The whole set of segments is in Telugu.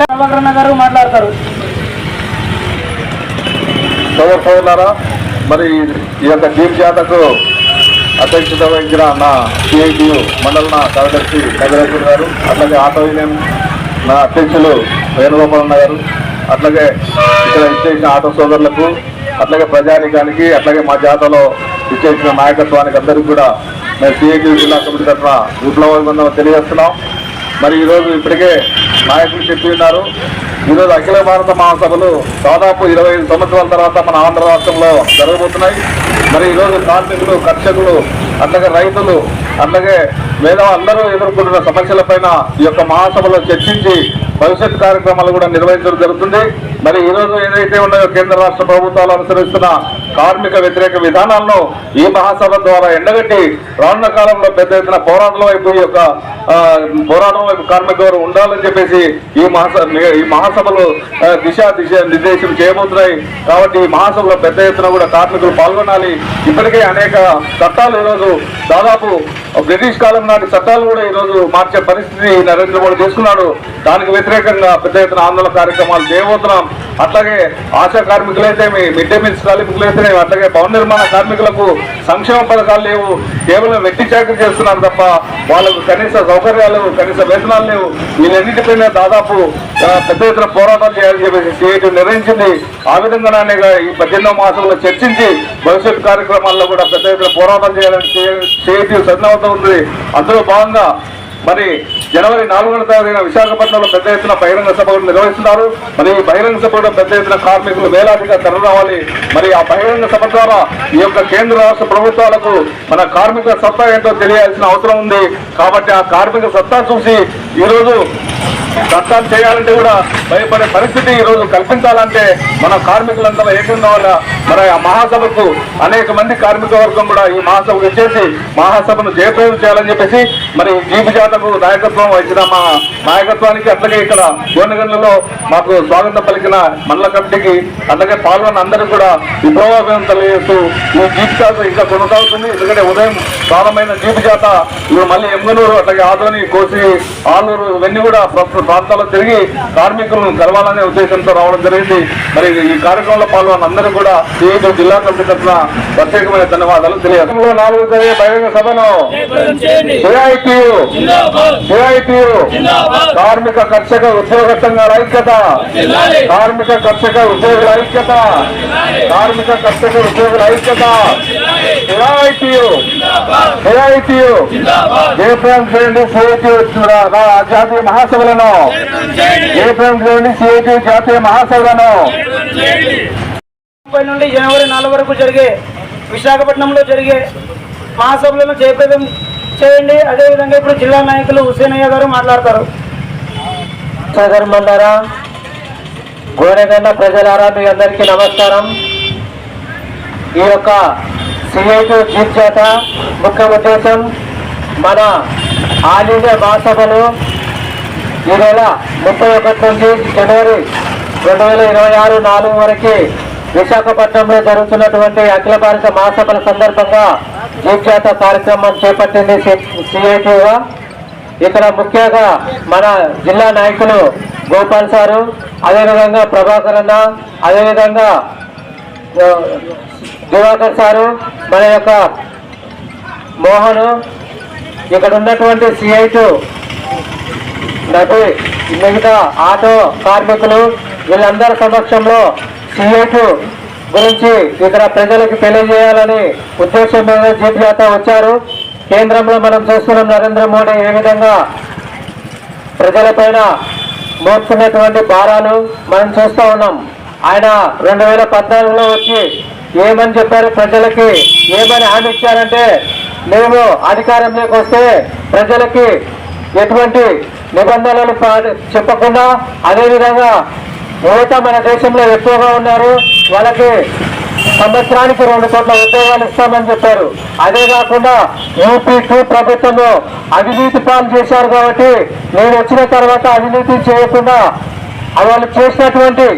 ప్రభాకరణ గారు మాట్లాడతారు. సోదర సోదరులారా మరి ఈ యొక్క దీప్ జాతకు అధ్యక్షత వహించిన నా సిఐటియు మండల నా కార్యదర్శి నగరేశ్వర్ గారు అట్లాగే ఆటో యూనియన్ నా అధ్యక్షులు వేణుగోపాలన్న గారు అట్లాగే ఇక్కడ ఇచ్చేసిన ఆటో సోదరులకు అట్లాగే ప్రజానికానికి అట్లాగే మా జాతలో ఇచ్చేసిన నాయకత్వానికి అందరికీ కూడా మరి సిఐటియు జిల్లా కమిటీ తరఫున విప్లవాభివందనం తెలియజేస్తున్నాం. మరి ఈరోజు ఇప్పటికే నాయకులు చెప్పి ఉన్నారు. ఈరోజు అఖిల భారత మహాసభలు దాదాపు ఇరవై ఐదు సంవత్సరాల తర్వాత మన ఆంధ్ర రాష్ట్రంలో జరగబోతున్నాయి. మరి ఈరోజు కార్మికులు కర్షకులు అట్లాగే రైతులు అట్లాగే లేదా అందరూ ఎదుర్కొంటున్న సమస్యలపైన ఈ యొక్క మహాసభలో చర్చించి భవిష్యత్ కార్యక్రమాలు కూడా నిర్వహించడం జరుగుతుంది. మరి ఈ రోజు ఏదైతే ఉన్నాయో కేంద్ర రాష్ట్ర ప్రభుత్వాలు అనుసరిస్తున్న కార్మిక వ్యతిరేక విధానాలను ఈ మహాసభ ద్వారా ఎండగట్టి రానున్న కాలంలో పెద్ద ఎత్తున పోరాటం వైపు ఈ యొక్క పోరాటం వైపు కార్మికులు ఉండాలని చెప్పేసి ఈ మహాసభ ఈ మహాసభలు ఆ, దిశ దిశ నిర్దేశం చేయబోతున్నాయి. కాబట్టి ఈ మహాసభలో పెద్ద ఎత్తున కూడా కార్మికులు పాల్గొనాలి. ఇప్పటికే అనేక చట్టాలు ఈరోజు దాదాపు బ్రిటిష్ కాలం నాటి చట్టాలు కూడా ఈరోజు మార్చే పరిస్థితి నరేంద్ర మోడీ తీసుకున్నాడు. దానికి వ్యతిరేకంగా పెద్ద ఎత్తున ఆందోళన కార్యక్రమాలు చేయబోతున్నాం. అట్లాగే ఆశా కార్మికులైతే మిడ్ డే మీల్స్ కార్మికులైతే అట్లాగే భవన నిర్మాణ కార్మికులకు సంక్షేమ పథకాలు లేవు. కేవలం వెట్టి చాకరీ చేస్తున్నారు తప్ప వాళ్ళకు కనీస సౌకర్యాలు కనీస వేతనాలు లేవు. వీళ్ళన్నింటిపైన దాదాపు పెద్ద ఎత్తున పోరాటాలు చేయాలని చెప్పేసి సిఐటి నిర్ణయించింది. ఆ విధంగానే ఈ పద్దెనిమిదో మాసంలో చర్చించి భవిష్యత్ కార్యక్రమాల్లో కూడా పెద్ద ఎత్తున పోరాటం చేయాలని సిఐటి సన్నవుతూ ఉంది. అందులో భాగంగా మరి జనవరి నాలుగున తారీఖున విశాఖపట్నంలో పెద్ద ఎత్తున బహిరంగ సభ నిర్వహిస్తున్నారు. మరి బహిరంగ సభలో పెద్ద ఎత్తున కార్మికులు వేలాదిగా తరలిరావాలి మరి ఆ బహిరంగ సభ ద్వారా ఈ యొక్క కేంద్ర రాష్ట్ర ప్రభుత్వాలకు మన కార్మిక సత్తా ఏంటో తెలియాల్సిన అవసరం ఉంది. కాబట్టి ఆ కార్మిక సత్తా చూసి ఈరోజు చట్టాలు చేయాలంటే కూడా భయపడే పరిస్థితి ఈ రోజు కల్పించాలంటే మన కార్మికులంతా ఏకం వల్ల మరి ఆ మహాసభకు అనేక మంది కార్మిక వర్గం కూడా ఈ మహాసభకు వచ్చేసి మహాసభను జయప్రదం చేయాలని చెప్పేసి మరి జీపు జాతకు నాయకత్వం వహించిన మా నాయకత్వానికి అట్లాగే ఇక్కడ యోనగండ్లలో మాకు స్వాగతం పలికిన మండల కమిటీకి అట్లాగే పాల్గొన్న అందరూ కూడా విప్లవాభివం తెలియజేస్తూ ఈ జీపు జాత ఇంకా కొనసాగుతుంది. ఎందుకంటే ఉదయం ప్రారంభమైన జీపు జాత ఇప్పుడు మళ్ళీ ఎమ్గనూరు అట్లాగే ఆదోని కోసి ఆలూరు ఇవన్నీ కూడా ప్రస్తుత ప్రాంతాల్లో తిరిగి కార్మికులను కలవాలనే ఉద్దేశంతో రావడం జరిగింది. మరి ఈ కార్యక్రమంలో పాల్గొన్న అందరూ కూడా సిఐటి జిల్లా కమిటీ తరఫున ప్రత్యేకమైన ధన్యవాదాలు తెలియదు నాలుగు జరిగే బహిరంగ సభను సిఐటియు కార్మిక కర్షక ఉద్యోగ సంఘాల ఐక్యత కార్మిక కర్షక ఉద్యోగుల ఐక్యత! కార్మిక కర్షక ఉద్యోగుల ఐక్యత! సిఐటియు సిఐటియు జిందాబాద్! జయప్రదం చేయండి సిఐటియు జాతీయ మహాసభలను! జయప్రదం చేయండి సిఐటియు జాతీయ మహాసభలను! ముప్పై నుండి జనవరి నాలుగు వరకు జరిగే విశాఖపట్నంలో జరిగే మహాసభలను జయప్రదం చేయండి. అదేవిధంగా ఇప్పుడు జిల్లా నాయకులు హుసేనయ్య గారు మాట్లాడతారు. సాగర్ మండరా ప్రజలారా మీ అందరికీ నమస్కారం. ఈ యొక్క సిఐటి చీఫ్ చేత ముఖ్య ఉద్దేశం మన ఆల్ ఇండియా మహాసభలు ఈ నెల ముప్పై ఒకటి నుంచి జనవరి రెండు వేల ఇరవై ఆరు నాలుగు వరకు విశాఖపట్నంలో జరుగుతున్నటువంటి అఖిల భారత మహాసభల సందర్భంగా చీఫ్ కార్యక్రమం చేపట్టింది సిఐటిగా ఇక్కడ ముఖ్యంగా మన జిల్లా నాయకులు గోపాల్ సారు అదేవిధంగా ప్రభాకర్ అన్న అదేవిధంగా దివాకర్ సారు మన యొక్క మోహన్. ఇక్కడ ఉన్నటువంటి సిఐటు నటి మిగతా ఆటో కార్మికులు వీళ్ళందరి సమక్షంలో సిఐటు గురించి ఇక్కడ ప్రజలకు తెలియజేయాలని ఉద్దేశం మీద జీప్ జాత వచ్చారు. కేంద్రంలో మనం చూస్తున్నాం నరేంద్ర మోడీ ఏ విధంగా ప్రజలపైన మోపుతున్నటువంటి భారాలు మనం చూస్తూ ఉన్నాం. ఆయన రెండు వేల పద్నాలుగులో వచ్చి ఏమని చెప్పారు ప్రజలకి? ఏమని హామీ ఇచ్చారంటే మేము అధికారంలోకి వస్తే ప్రజలకి ఎటువంటి నిబంధనలు చెప్పకుండా అదేవిధంగా యువత మన దేశంలో ఎక్కువగా ఉన్నారు? వాళ్ళకి సంవత్సరానికి రెండు కోట్ల ఉద్యోగాలు ఇస్తామని చెప్పారు. అదే కాకుండా యూపీ టూ ప్రభుత్వంలో అవినీతి పాలు చేశారు కాబట్టి నేను వచ్చిన తర్వాత అవినీతి చేయకుండా వాళ్ళు చేసినటువంటి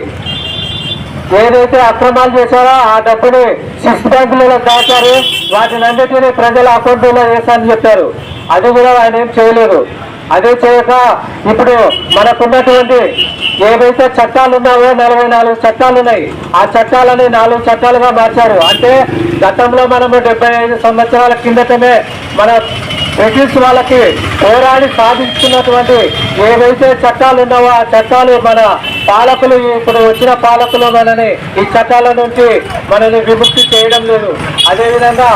ఏదైతే అక్రమాలు చేశారో ఆ డబ్బుని సిక్స్ బ్యాంకులలో దాచారు. వాటిని అన్నిటినీ ప్రజల అకౌంట్లో వేశారని చెప్పారు. అది కూడా ఆయన ఏం చేయలేదు. అదే చేయక ఇప్పుడు మనకున్నటువంటి ఏవైతే చట్టాలు ఉన్నావో నలభై నాలుగు చట్టాలు ఉన్నాయి ఆ చట్టాలని నాలుగు చట్టాలుగా మార్చారు. అంటే గతంలో మనము డెబ్బై ఐదు సంవత్సరాల కిందటమే మన బ్రిటిష్ వాళ్ళకి పోరాడి సాధించుకున్నటువంటి ఏవైతే చట్టాలు ఉన్నావో ఆ చట్టాలు మన పాలకులు ఇప్పుడు వచ్చిన పాలకులు మనని ఈ చట్టాల నుంచి మనని విముక్తి చేయడం లేదు. అదేవిధంగా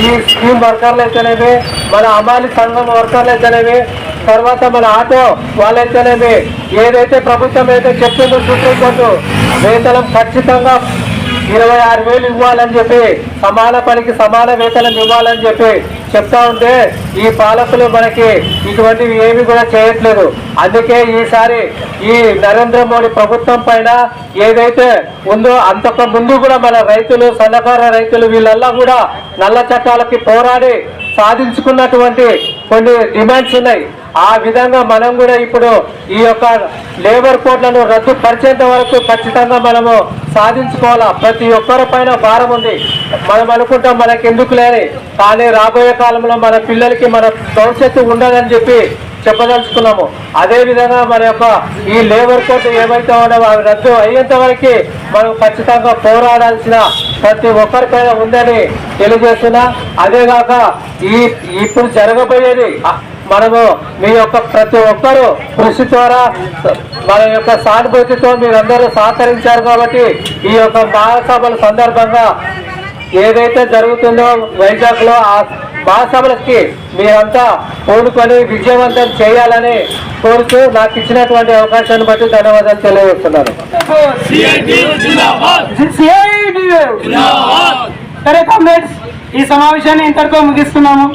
ఈ స్కీమ్ వర్కర్లు అయితేనేవి మన అమాలి సంఘం వర్కర్లు అయితేనేవి తర్వాత మన ఆటో వాళ్ళైతేనేవి ఏదైతే ప్రభుత్వం అయితే చెప్తుందో సుప్రీంకోర్టు వేతనం ఖచ్చితంగా ఇరవై ఆరు వేలు ఇవ్వాలని చెప్పి సమాన పనికి సమాన వేతనం ఇవ్వాలని చెప్పి చెప్తా ఉంటే ఈ పాలకులు మనకి ఇటువంటివి ఏమి కూడా చేయట్లేదు. అందుకే ఈసారి ఈ నరేంద్ర మోడీ ప్రభుత్వం పైన ఏదైతే ఉందో అంతకు ముందు కూడా మన రైతులు సన్నకారు రైతులు వీళ్ళల్లా కూడా నల్ల చట్టాలకి పోరాడి సాధించుకున్నటువంటి కొన్ని డిమాండ్స్ ఉన్నాయి. ఆ విధంగా మనం కూడా ఇప్పుడు ఈ యొక్క లేబర్ కోడ్లను రద్దు పరిచేంత వరకు ఖచ్చితంగా మనము సాధించుకోవాలా? ప్రతి ఒక్కరి పైన భారం ఉంది. మనం అనుకుంటాం మనకి ఎందుకు లేని కానీ రాబోయే కాలంలో మన పిల్లలకి మన భవిష్యత్తు ఉండదని చెప్పి చెప్పదలుచుకున్నాము. అదే విధంగా మన యొక్క ఈ లేబర్ కోడ్ ఏమైతే ఉన్నామో అవి రద్దు అయ్యేంత వరకు మనం ఖచ్చితంగా పోరాడాల్సిన ప్రతి ఒక్కరికైనా ఉందని తెలియజేస్తున్నా. అదేగాక ఈ ఇప్పుడు జరగబోయేది మనము మీ యొక్క ప్రతి ఒక్కరూ కృషి ద్వారా మన యొక్క సానుభూతితో మీరందరూ సహకరించారు కాబట్టి ఈ యొక్క మహాసభల సందర్భంగా ఏదైతే జరుగుతుందో వైజాగ్లో ఆ మహాసభలకి మీరంతా పూనుకొని విజయవంతం చేయాలని కోరుతూ నాకు ఇచ్చినటువంటి అవకాశాన్ని బట్టి ధన్యవాదాలు తెలియజేస్తున్నాను. సరే కామ్రేడ్స్ ఈ సమావేశాన్ని ఇంతటితో ముగిస్తున్నాము.